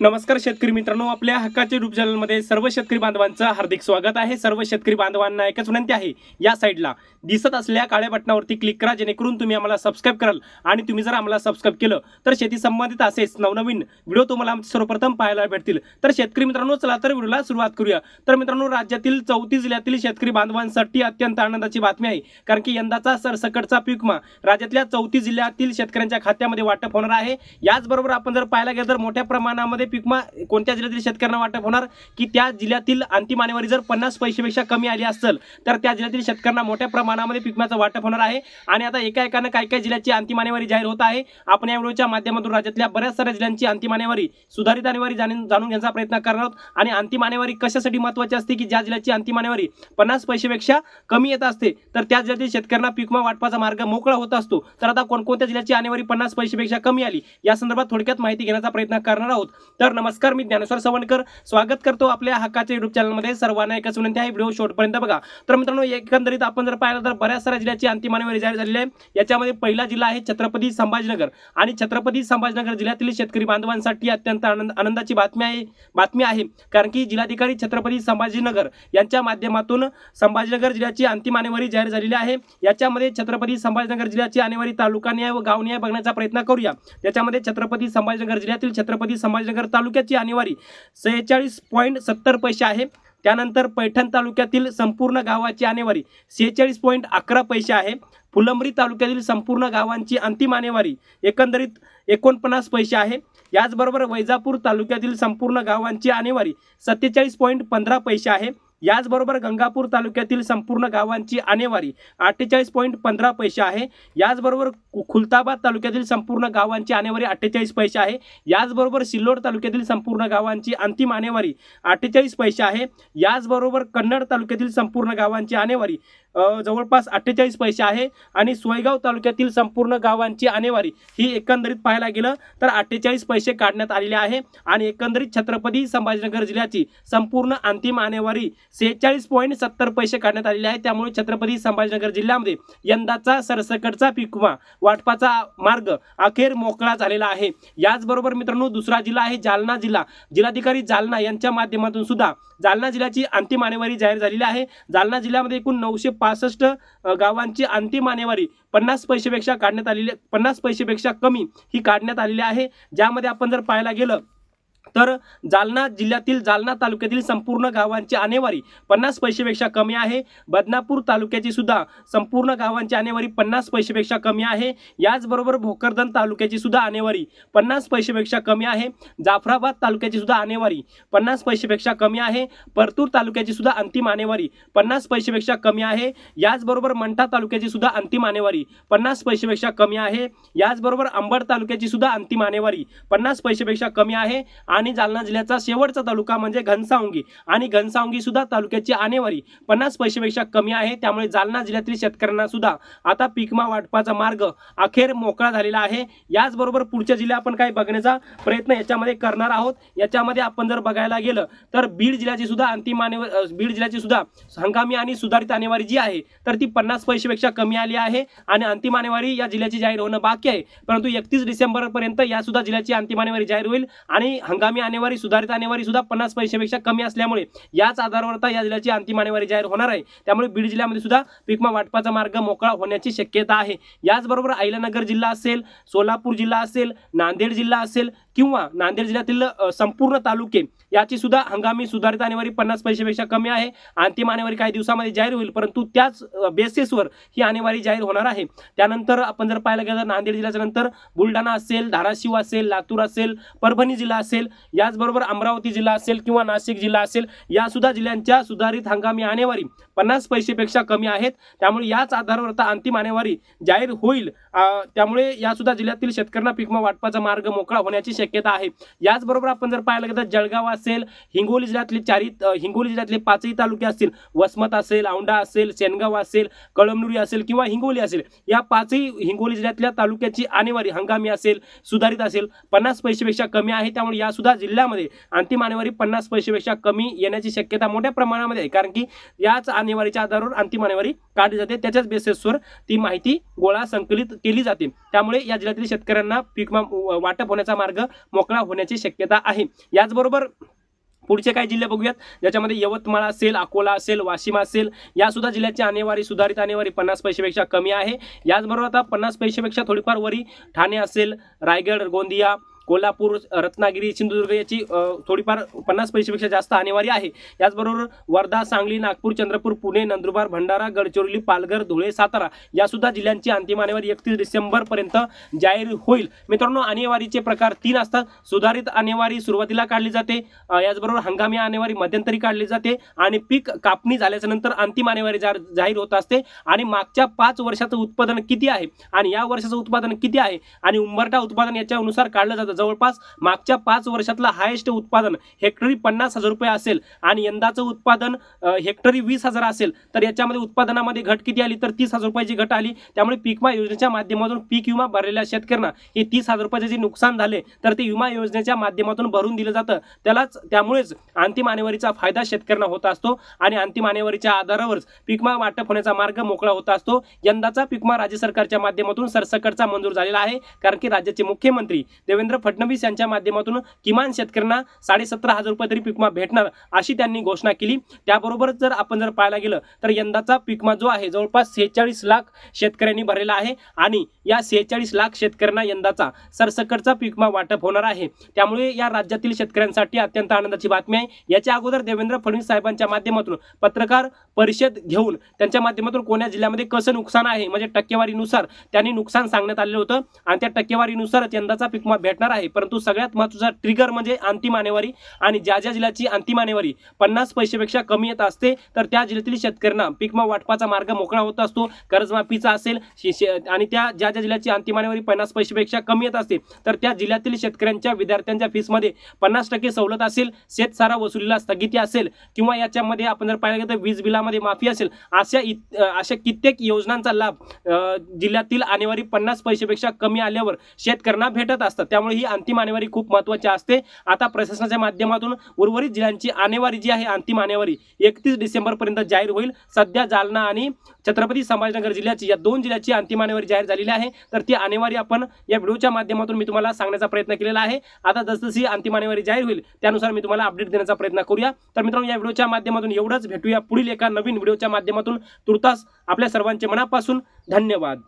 नमस्कार शेतकरी मित्रांनो आपल्या हक्काचे रूप चॅनलमध्ये सर्व शेतकरी बांधवांचं हार्दिक स्वागत आहे. सर्व शेतकरी बांधवांना एकच विनंती आहे या साईडला दिसत असल्या काळ्या बटनावरती क्लिक करा जेणेकरून तुम्ही आम्हाला सबस्क्राईब कराल आणि तुम्ही जर आम्हाला सबस्क्राईब केलं तर शेती संबंधित असेच नवनवीन व्हिडिओ तुम्हाला सर्वप्रथम पाहायला भेटतील. तर शेतकरी मित्रांनो चला तर व्हिडिओला सुरुवात करूया. तर मित्रांनो राज्यातील चौतीस जिल्ह्यातील शेतकरी बांधवांसाठी अत्यंत आनंदाची बातमी आहे कारण की यंदाचा सरसकटचा पीक राज्यातल्या चौतीस जिल्ह्यातील शेतकऱ्यांच्या खात्यामध्ये वाटप होणार आहे. याचबरोबर आपण जर पाहायला गेलं तर मोठ्या प्रमाणामध्ये पीक पिकमा कोणत्या जिल्ह्यातील शेतकऱ्यांना वाटप होणार? की त्या जिल्ह्यातील अंतिम आणेवारी जर पन्नास पैशापेक्षा कमी आली असेल तर त्या जिल्ह्यातील शेतकऱ्यांना मोठ्या प्रमाणामध्ये पीक वाटप होणार आहे. आणि आता एका एकानं काय काय जिल्ह्याची अंतिम आणेवारी जाहीर होत आहे. आपण या व्हिडिओच्या माध्यमातून राज्यातल्या बऱ्याच साऱ्या जिल्ह्यांची अंतिम आणेवारी सुधारित आणेवारी जाणून जाणून घेण्याचा प्रयत्न करणार आहोत. आणि अंतिम आणेवारी कशासाठी महत्त्वाची असते? की ज्या जिल्ह्याची अंतिम आणेवारी पन्नास पैशापेक्षा कमी येत असते तर त्या जिल्ह्यातील शेतकऱ्यांना पिकमा वाटपाचा मार्ग मोकळा होत असतो. तर आता कोणकोणत्या जिल्ह्याची आणेवारी पन्नास पैशापेक्षा कमी आली? या संदर्भात थोडक्यात माहिती घेण्याचा प्रयत्न करणार आहोत. तर नमस्कार मी ज्ञानेश्वर सवणकर. स्वागत करतो आपल्या हक्काच्या युट्यूब चॅनलमध्ये सर्वांना एकच विनंती आहे व्हिडिओ शॉर्टपर्यंत बघा. तर मित्रांनो एकंदरीत आपण जर पाहिलं तर बऱ्याच साऱ्या जिल्ह्याची अंतिम आणेवारी जाहीर झालेली आहे. याच्यामध्ये पहिला जिल्हा आहे छत्रपती संभाजीनगर. आणि छत्रपती संभाजीनगर जिल्ह्यातील शेतकरी बांधवांसाठी अत्यंत आनंद आनंदाची बातमी आहे बातमी आहे. कारण की जिल्हाधिकारी छत्रपती संभाजीनगर यांच्या माध्यमातून संभाजीनगर जिल्ह्याची अंतिम आणेवारी जाहीर झालेली आहे. याच्यामध्ये छत्रपती संभाजीनगर जिल्ह्याची आणेवारी तालुकानिहाय व गावनिहाय बघण्याचा प्रयत्न करूया. त्याच्यामध्ये छत्रपती संभाजीनगर जिल्ह्यातील छत्रपती संभाजीनगर तालुक्याची आणेवारी सेहेचाळीस पॉईंट सत्तर पैसे आहे. त्यानंतर पैठण तालुक्यातील संपूर्ण गावाची आणेवारी सेहेचाळीस पॉईंट अकरा पैसे आहे. फुलंबरी तालुक्यातील संपूर्ण गावांची अंतिम आणेवारी एकंदरीत एकोणपन्नास पैसे आहे. याचबरोबर वैजापूर तालुक्यातील संपूर्ण गावांची आणेवारी सत्तेचाळीस पॉईंट पंधरा पैसे आहे. याचबरोबर गंगापूर तालुक्यातील संपूर्ण गावांची आणेवारी अठ्ठेचाळीस पॉईंट पंधरा पैसे आहे. याचबरोबर खुलताबाद तालुक्यातील संपूर्ण गावांची आणेवारी अठ्ठेचाळीस पैसे आहे. याचबरोबर सिल्लोड तालुक्यातील संपूर्ण गावांची अंतिम आणेवारी अठ्ठेचाळीस पैसे आहे. याचबरोबर कन्नड तालुक्यातील संपूर्ण गावांची आणेवारी जवळपास अठ्ठेचाळीस पैसे आहे आणि सोयगाव तालुक्यातील संपूर्ण गावांची आणेवारी ही एकंदरीत पाहायला गेलं तर अठ्ठेचाळीस पैसे काढण्यात आलेले आहे आणि एकंदरीत छत्रपती संभाजीनगर जिल्ह्याची संपूर्ण अंतिम आणेवारी सेहेचाळीस पॉईंट सत्तर पैसे काढण्यात आलेले आहे. त्यामुळे छत्रपती संभाजीनगर जिल्ह्यामध्ये यंदाचा सरसकटचा पिकवा वाटपाचा मार्ग अखेर मोकळा झालेला आहे. याचबरोबर मित्रांनो दुसरा जिल्हा आहे जालना जिल्हा. जिल्हाधिकारी जालना यांच्या माध्यमातून सुद्धा जालना जिल्ह्याची अंतिम आणेवारी जाहीर झालेली आहे. जालना जिल्ह्यामध्ये एकूण नऊशे पासष्ट गावांची अंतिम आणेवारी पन्नास पैसेपेक्षा काढण्यात आलेली पन्नास पैसेपेक्षा कमी ही काढण्यात आलेली आहे. ज्यामध्ये आपण जर पाहायला गेलं तर जालना जिल्ह्यातील जालना तालुक्यातील संपूर्ण गावांची आणेवारी पन्नास पैसेपेक्षा कमी आहे. बदनापूर तालुक्याची सुद्धा संपूर्ण गावांची आणेवारी पन्नास पैसेपेक्षा कमी आहे. याचबरोबर भोकरदन तालुक्याची सुद्धा आणेवारी पन्नास पैसेपेक्षा कमी आहे. जाफराबाद तालुक्याची सुद्धा आणेवारी पन्नास पैसेपेक्षा कमी आहे. परतूर तालुक्याची सुद्धा अंतिम आणेवारी पन्नास पैसेपेक्षा कमी आहे. याचबरोबर मंठा तालुक्याची सुद्धा अंतिम आणेवारी पन्नास पैसेपेक्षा कमी आहे. याचबरोबर अंबड तालुक्याची सुद्धा अंतिम आणेवारी पन्नास पैसेपेक्षा कमी आहे. आणि आणि जालना जिल्ह्याचा शेवटचा तालुका म्हणजे घनसावंगी. आणि घनसावंगी सुद्धा तालुक्याची आणेवारी. पन्नास पैसेपेक्षा कमी आहे त्यामुळे जालना जिल्ह्यातील शेतकऱ्यांना सुद्धा आता पिकमा वाटपाचा मार्ग अखेर मोकळा झालेला आहे. याचबरोबर पुढच्या जिल्ह्या आपण काय बघण्याचा प्रयत्न याच्यामध्ये करणार आहोत. याच्यामध्ये आपण जर बघायला गेलं तर बीड जिल्ह्याची सुद्धा अंतिम आणेवारी बीड जिल्ह्याची सुद्धा हंगामी आणि सुधारित आणेवारी जी आहे तर ती पन्नास पैसेपेक्षा कमी आली आहे. आणि अंतिम आणेवारी या जिल्ह्याची जाहीर होणं बाकी आहे. परंतु एकतीस डिसेंबरपर्यंत या सुद्धा जिल्ह्याची अंतिम आणेवारी जाहीर होईल आणि हंगामी आणेवारी सुधारित आणेवारी सुद्धा पन्नास पैशापेक्षा कमी असल्यामुळे याच आधारावर आता या जिल्ह्याची अंतिम आणेवारी जाहीर होणार आहे. त्यामुळे बीड जिल्ह्यामध्ये सुद्धा पिकमा वाटपाचा मार्ग मोकळा होण्याची शक्यता आहे. याचबरोबर अहिल्यानगर जिल्हा असेल सोलापूर जिल्हा असेल नांदेड जिल्हा असेल किंवा नांदेड जिल्ह्यातील संपूर्ण तालुके याची सुद्धा हंगामी सुधारित आणेवारी पन्नास पैशापेक्षा कमी आहे. अंतिम आणेवारी काही दिवसामध्ये जाहीर होईल परंतु त्याच बेसिसवर ही आणेवारी जाहीर होणार आहे. त्यानंतर आपण जर पाहायला गेलं तर नांदेड जिल्ह्याच्या नंतर बुलढाणा असेल धाराशिव असेल लातूर असेल परभणी जिल्हा असेल याचबरोबर अमरावती जिल्हा असेल किंवा नाशिक जिल्हा असेल या सुद्धा जिल्ह्यांच्या सुधारित हंगामी आणेवारी पन्नास पैसेपेक्षा कमी आहेत. त्यामुळे याच आधारावर आता अंतिम आणेवारी जाहीर होईल. त्यामुळे या सुद्धा जिल्ह्यातील शेतकऱ्यांना पिकमा वाटपाचा मार्ग मोकळा होण्याची शक्यता आहे. याचबरोबर आपण जर पाहायला गेलं तर जळगाव असेल हिंगोली जिल्ह्यातले चारी हिंगोली जिल्ह्यातले पाचही तालुके असतील वसमत असेल औंढा असेल सेनगाव असेल कळमनुरी असेल किंवा हिंगोली असेल या पाचही हिंगोली जिल्ह्यातल्या तालुक्याची आणेवारी हंगामी असेल सुधारित असेल पन्नास पैसेपेक्षा कमी आहे. त्यामुळे या सुद्धा जिल्ह्यामध्ये अंतिम आणेवारी पन्नास पैसेपेक्षा कमी येण्याची शक्यता मोठ्या प्रमाणामध्ये आहे. कारण की याच आणेवारीच्या आधारावर अंतिम आणेवारी काढली जाते. त्याच्याच बेसिसवर ती माहिती गोळा संकलित केली जाते. त्यामुळे या जिल्ह्यातील शेतकऱ्यांना पीक वाटप होण्याचा मार्ग मोकळा होण्याची शक्यता आहे. याचबरोबर पुढचे काही जिल्हे बघूयात. ज्याच्यामध्ये यवतमाळ असेल अकोला असेल वाशिम असेल यासुद्धा जिल्ह्याची आणेवारी सुधारित आणेवारी पन्नास पैसेपेक्षा कमी आहे. याचबरोबर आता पन्नास पैशापेक्षा थोडीफार वरी ठाणे असेल रायगड गोंदिया कोल्हापूर रत्नागिरी सिंधुदुर्ग याची थोडीफार पन्नास पैशापेक्षा जास्त आणेवारी आहे. याचबरोबर वर्धा सांगली नागपूर चंद्रपूर पुणे नंदुरबार भंडारा गडचिरोली पालघर धुळे सातारा यासुद्धा जिल्ह्यांची अंतिम आणेवारी एकतीस डिसेंबरपर्यंत जाहीर होईल. मित्रांनो आणेवारीचे प्रकार तीन असतात. सुधारित आणेवारी सुरुवातीला काढली जाते. याचबरोबर हंगामी आणेवारी मध्यंतरी काढली जाते आणि पीक कापणी झाल्याच्यानंतर अंतिम आणेवारी जा- जाहीर होत असते. आणि मागच्या पाच वर्षाचं उत्पादन किती आहे? आणि या वर्षाचं उत्पादन किती आहे? आणि उंबरटा उत्पादन याच्यानुसार काढलं जातं. जवळपास मागच्या पाच वर्षातलं हायेस्ट उत्पादन हेक्टरी पन्नास हजार रुपये असेल आणि यंदाचं उत्पादन हेक्टरी वीस हजार असेल तर याच्यामध्ये उत्पादनामध्ये घट किती आली? तर तीस हजार रुपयाची घट आली. त्यामुळे पीक विमा योजनेच्या माध्यमातून पीक विमा भरलेल्या शेतकऱ्यांना हे तीस हजार रुपयाचे जे नुकसान झाले तर ते विमा योजनेच्या माध्यमातून भरून दिलं जातं. त्यालाच त्यामुळेच अंतिम आणेवारीचा फायदा शेतकऱ्यांना होत असतो आणि अंतिम आणेवारीच्या आधारावरच पीक विमा वाटप होण्याचा मार्ग मोकळा होत असतो. यंदाचा पीक विमा राज्य सरकारच्या माध्यमातून सरसकटचा मंजूर झालेला आहे कारण की राज्याचे मुख्यमंत्री देवेंद्र फडणवीस यांच्या माध्यमातून किमान शेतकऱ्यांना साडेसतरा हजार रुपये तरी पिकमा भेटणार अशी त्यांनी घोषणा केली. त्याबरोबरच जर आपण जर पाहायला गेलं तर यंदाचा पिकमा जो आहे जवळपास सेहेचाळीस लाख शेतकऱ्यांनी भरलेला आहे आणि या सेहेचाळीस लाख शेतकऱ्यांना यंदाचा सरसकटचा पिकमा वाटप होणार आहे. त्यामुळे या राज्यातील शेतकऱ्यांसाठी अत्यंत आनंदाची बातमी आहे. याच्या अगोदर देवेंद्र फडणवीस साहेबांच्या माध्यमातून पत्रकार परिषद घेऊन त्यांच्या माध्यमातून कोण्या जिल्ह्यामध्ये कसं नुकसान आहे म्हणजे टक्केवारीनुसार त्यांनी नुकसान सांगण्यात आलेलं होतं आणि त्या टक्केवारीनुसारच यंदाचा पीक भेटणार आहे परंतु सगळ्यात महत्त्वाचा ट्रिगर म्हणजे अंतिम आणेवारी आणि ज्या ज्या जिल्ह्याची अंतिम आणेवारी पन्नास पैशापेक्षा कमी येत असते तर त्या जिल्ह्यातील शेतकऱ्यांना पिकमा वाटपाचा मार्ग मोकळा होत असतो कर्जमाफीचा असेल शे- आणि त्या ज्या ज्या जिल्ह्याची अंतिम आणेवारी पन्नास पैशापेक्षा कमी येत असते तर त्या जिल्ह्यातील शेतकऱ्यांच्या विद्यार्थ्यांच्या फीसमध्ये पन्नास टक्के सवलत असेल शेतसारा वसुलीला स्थगिती असेल किंवा याच्यामध्ये आपण जर पाहिलं गेलं तर वीज बिलामध्ये माफी असेल अशा इत- अशा कित्येक योजनांचा लाभ जिल्ह्यातील आणेवारी पन्नास पैशापेक्षा कमी आल्यावर शेतकऱ्यांना भेटत असतात. त्यामुळे ही अंतिम आणेवारी खूप महत्त्वाची असते. आता प्रशासनाच्या माध्यमातून उर्वरित जिल्ह्यांची आणेवारी जी आहे अंतिम आणेवारी एकतीस डिसेंबरपर्यंत जाहीर होईल. सध्या जालना आणि छत्रपती संभाजीनगर जिल्ह्याची या दोन जिल्ह्याची अंतिम आणेवारी जाहीर झालेली आहे. तर ती आणेवारी आपण या व्हिडिओच्या माध्यमातून मी तुम्हाला सांगण्याचा प्रयत्न केलेला आहे. आता जसजशी अंतिम आणेवारी जाहीर होईल त्यानुसार मी तुम्हाला अपडेट देण्याचा प्रयत्न करूया. तर मित्रांनो या व्हिडिओच्या माध्यमातून एवढंच. भेटूया पुढील एका नवीन व्हिडिओच्या माध्यमातून. तुर्तास आपल्या सर्वांचे मनापासून धन्यवाद.